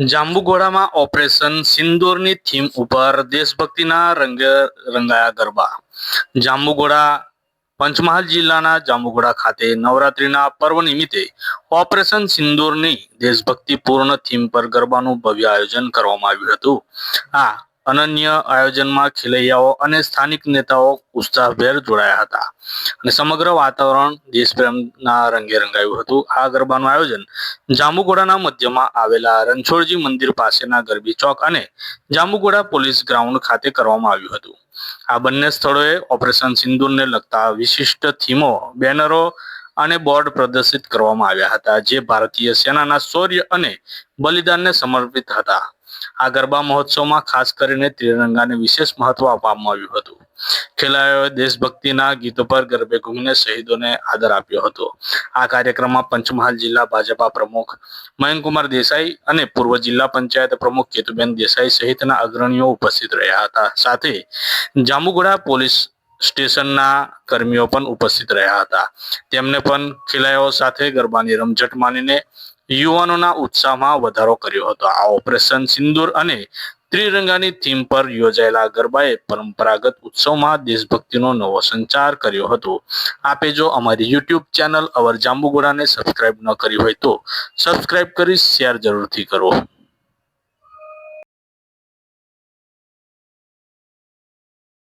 જાંબુઘોડામાં operation સિંદૂરની theme ઉપર દેશભક્તિના રંગે રંગાયા ગરબા. જાંબુઘોડા પંચમહાલ જિલ્લાના જાંબુઘોડા ખાતે નવરાત્રીના પર્વ નિમિત્તે ઓપરેશન સિંદૂરની દેશભક્તિપૂર્ણ થીમ પર ગરબાનું ભવ્ય આયોજન કરવામાં આવ્યું હતું. આ અનન્ય આયોજનમાં ખેલૈયાઓ અને સ્થાનિક નેતાઓ ઉત્સાહભેર જોડાયા હતા. અને સમગ્ર વાતાવરણ દેશપ્રેમના રંગે રંગાયું હતું. આ ગરબાનું આયોજન જાંબુગોડાના મધ્યમાં આવેલા રણછોડજી મંદિર પાસેના ગરબી ચોક અને જાંબુગોડા પોલીસ ગ્રાઉન્ડ ખાતે કરવામાં આવ્યું હતું. આ બંને સ્થળોએ ઓપરેશન સિંદૂરને લગતા વિશિષ્ટ થીમો, બેનરો અને બોર્ડ પ્રદર્શિત કરવામાં આવ્યા હતા, જે ભારતીય સેનાના શૌર્ય અને બલિદાનને સમર્પિત હતા. આ ગરબા મહોત્સવમાં ખાસ કરીને ત્રિરંગાને વિશેષ મહત્વ આપવામાં આવ્યું હતું. ખેલાડીઓએ દેશભક્તિના ગીતો પર ગરબે ઘૂમીને શહીદોને આદર આપ્યો હતો. આ કાર્યક્રમમાં પંચમહાલ જિલ્લા ભાજપા પ્રમુખ મયંકુમાર દેસાઈ અને પૂર્વ જિલ્લા પંચાયત પ્રમુખ કેતુબેન દેસાઈ સહિતના અગ્રણીઓ ઉપસ્થિત રહ્યા હતા. સાથે જાંબુગોડા પોલીસ સ્ટેશનના કર્મીઓ પણ ઉપસ્થિત રહ્યા હતા. તેમને પણ ખેલાડીઓ સાથે ગરબાની રમઝટ માનીને યુવાનોના ઉત્સાહમાં વધારો કર્યો હતો. આ ઓપરેશન સિંદૂર અને ત્રિરંગાની થીમ પર યોજાયેલા ગરબાએ પરંપરાગત ઉત્સવમાં દેશભક્તિનો નવો સંચાર કર્યો હતો. આપે જો અમારી યુટ્યુબ ચેનલ અવર જાંબુગોડાને સબસ્ક્રાઇબ ન કરી હોય તો સબસ્ક્રાઇબ કરી શેર જરૂરથી કરો.